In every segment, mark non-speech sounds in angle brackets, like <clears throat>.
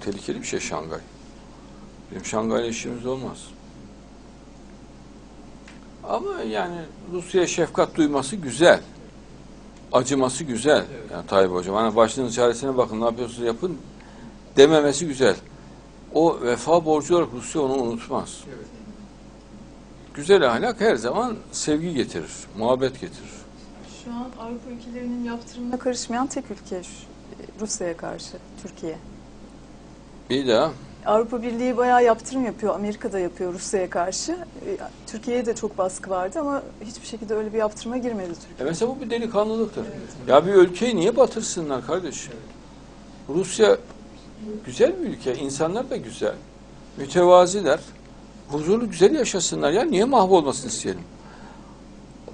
Çok tehlikeli bir şey Şangay. Bizim Şangay'la işimiz olmaz. Ama yani Rusya'ya şefkat duyması güzel. Acıması güzel. Yani Tayyip Hocam hani başınızın çaresine bakın ne yapıyorsunuz yapın dememesi güzel. O vefa borcu olarak Rusya onu unutmaz. Güzel ahlak her zaman sevgi getirir, muhabbet getirir. Şu an Avrupa ülkelerinin yaptırımına karışmayan tek ülke Rusya'ya karşı Türkiye. Bir daha Avrupa Birliği bayağı yaptırım yapıyor. Amerika da yapıyor Rusya'ya karşı. E, Türkiye'ye de çok baskı vardı ama hiçbir şekilde öyle bir yaptırıma girmedi E Türkiye. mesela bu bir delikanlılıktır. Ya bir ülkeyi niye batırsınlar kardeşim? Rusya güzel bir ülke, insanlar da güzel. Mütevaziler. Huzurlu güzel yaşasınlar ya. Niye mahvolmasını isteyelim?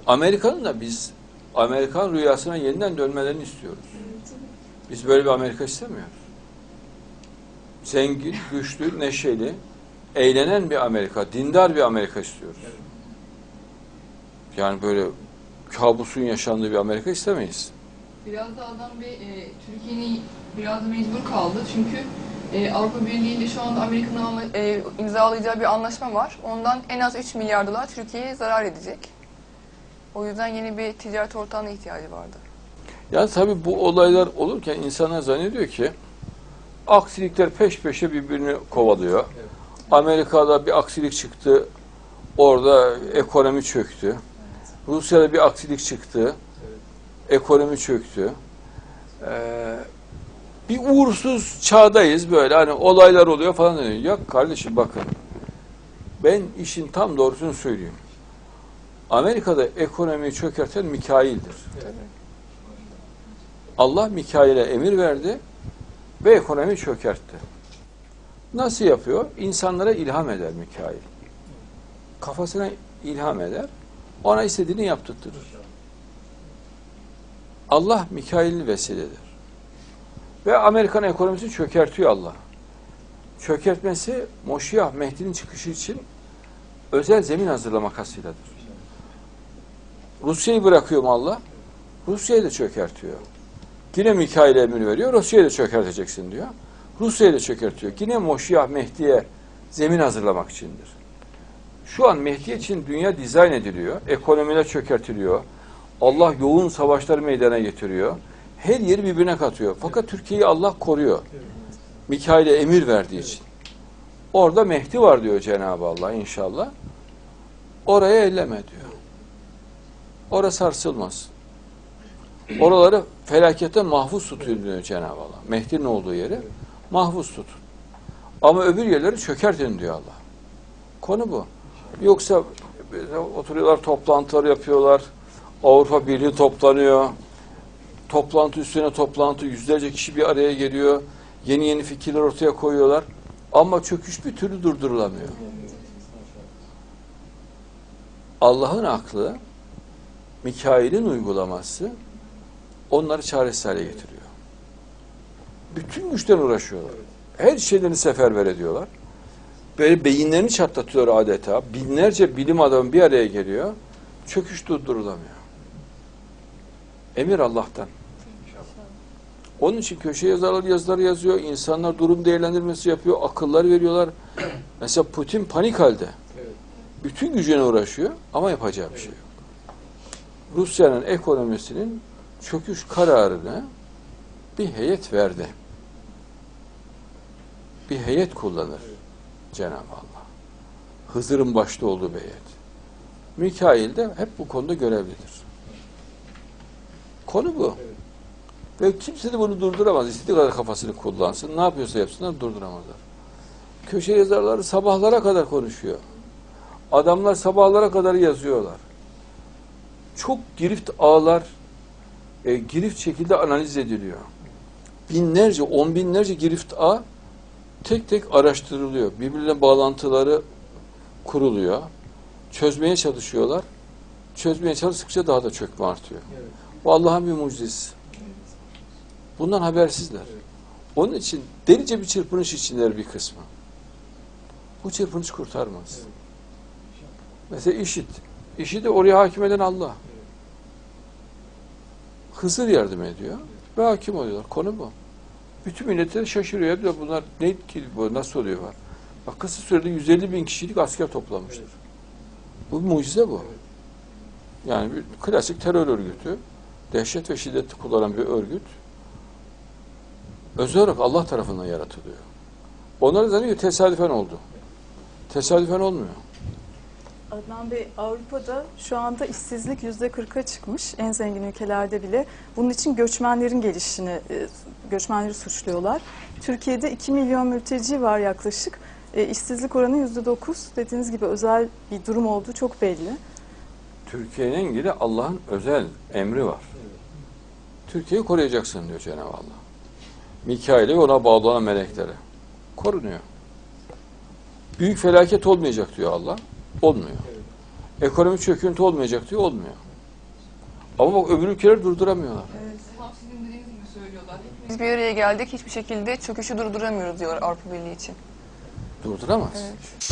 Amerika'nın da biz Amerikan rüyasına yeniden dönmelerini istiyoruz. Biz böyle bir Amerika istemiyoruz. Zengin, güçlü, neşeli, eğlenen bir Amerika, dindar bir Amerika istiyoruz. Yani böyle kabusun yaşandığı bir Amerika istemeyiz. Biraz da adam bir e, Türkiye'nin biraz mecbur kaldı çünkü e, Avrupa Birliği ile şu anda Amerika'nın e, imzalayacağı bir anlaşma var. Ondan en az 3 milyar dolar Türkiye'ye zarar edecek. O yüzden yeni bir ticaret ortağına ihtiyacı vardı. Yani tabii bu olaylar olurken insanlar zannediyor ki aksilikler peş peşe birbirini kovalıyor. Amerika'da bir aksilik çıktı, orada ekonomi çöktü. Rusya'da bir aksilik çıktı, ekonomi çöktü. Ee, bir uğursuz çağdayız böyle hani olaylar oluyor falan deniyor. Ya kardeşim bakın ben işin tam doğrusunu söyleyeyim. Amerika'da ekonomiyi çökerten Mikail'dir. Allah Mikail'e emir verdi ve ekonomi çökertti. Nasıl yapıyor? İnsanlara ilham eder Mikail. Kafasına ilham eder. Ona istediğini yaptırtırır. Allah Mikail'i vesiledir. Ve Amerikan ekonomisini çökertiyor Allah. Çökertmesi Moşiyah Mehdi'nin çıkışı için özel zemin hazırlamak hasıyladır. Rusya'yı bırakıyor mu Allah? Rusya'yı da çökertiyor. Yine Mikail'e emir veriyor. Rusya'yı da çökerteceksin diyor. Rusya'yı da çökertiyor. Yine Moşiyah Mehdi'ye zemin hazırlamak içindir. Şu an Mehdi için dünya dizayn ediliyor. Ekonomiler çökertiliyor. Allah yoğun savaşlar meydana getiriyor. Her yeri birbirine katıyor. Fakat Türkiye'yi Allah koruyor. Mikail'e emir verdiği için. Orada Mehdi var diyor Cenab-ı Allah inşallah. Oraya elleme diyor. Orası sarsılmaz. Oraları felaketten mahfuz tutun diyor Cenab-ı Allah. Mehdi'nin olduğu yeri mahfuz tutun. Ama öbür yerleri çökertin diyor Allah. Konu bu. Yoksa oturuyorlar toplantılar yapıyorlar. Avrupa Birliği toplanıyor. Toplantı üstüne toplantı yüzlerce kişi bir araya geliyor. Yeni yeni fikirler ortaya koyuyorlar. Ama çöküş bir türlü durdurulamıyor. Allah'ın aklı Mikail'in uygulaması onları çaresiz hale getiriyor. Bütün güçten uğraşıyorlar. Her şeylerini seferber ediyorlar. Böyle beyinlerini çatlatıyor adeta. Binlerce bilim adamı bir araya geliyor. Çöküş durdurulamıyor. Emir Allah'tan. Onun için köşe yazarları yazıları yazıyor. İnsanlar durum değerlendirmesi yapıyor. Akıllar veriyorlar. <clears throat> Mesela Putin panik halde. Bütün gücüne uğraşıyor ama yapacağı bir şey yok. Rusya'nın ekonomisinin çöküş kararını bir heyet verdi. Bir heyet kullanır Cenab-ı Allah. Hızır'ın başta olduğu bir heyet. Mikail de hep bu konuda görevlidir. Konu bu. Ve kimse de bunu durduramaz. İstediği kadar kafasını kullansın. Ne yapıyorsa yapsınlar durduramazlar. Köşe yazarları sabahlara kadar konuşuyor. Adamlar sabahlara kadar yazıyorlar. Çok girift ağlar, e, girift şekilde analiz ediliyor. Binlerce, on binlerce girift ağ tek tek araştırılıyor. Birbirine bağlantıları kuruluyor. Çözmeye çalışıyorlar. Çözmeye çalıştıkça daha da çökme artıyor. Bu Allah'ın bir mucizesi. Bundan habersizler. Onun için delice bir çırpınış içindeler bir kısmı. Bu çırpınış kurtarmaz. Mesela işit. İşi de oraya hakim eden Allah. Hızır yardım ediyor ve hakim oluyorlar. Konu bu. Bütün millet de şaşırıyor. Ya bunlar ne ki bu nasıl oluyor var? Bak kısa sürede 150 bin kişilik asker toplamıştır. Bu bir mucize bu. Yani bir klasik terör örgütü. Dehşet ve şiddeti kullanan bir örgüt. Özel olarak Allah tarafından yaratılıyor. Onlar zannediyor tesadüfen oldu. Tesadüfen olmuyor. Adnan Bey Avrupa'da şu anda işsizlik yüzde 40'a çıkmış en zengin ülkelerde bile. Bunun için göçmenlerin gelişini, e, göçmenleri suçluyorlar. Türkiye'de 2 milyon mülteci var yaklaşık. E, işsizlik oranı yüzde 9. Dediğiniz gibi özel bir durum olduğu çok belli. Türkiye'nin ilgili Allah'ın özel emri var. Türkiye'yi koruyacaksın diyor Cenab-ı Allah. Mikail'e ona bağlanan meleklere. Korunuyor. Büyük felaket olmayacak diyor Allah. Olmuyor. Ekonomi çöküntü olmayacak diyor. Olmuyor. Ama bak öbür ülkeler durduramıyorlar. Tam sizin dediğiniz gibi söylüyorlar. Biz bir araya geldik hiçbir şekilde çöküşü durduramıyoruz diyor Avrupa Birliği için. Durduramaz. Evet.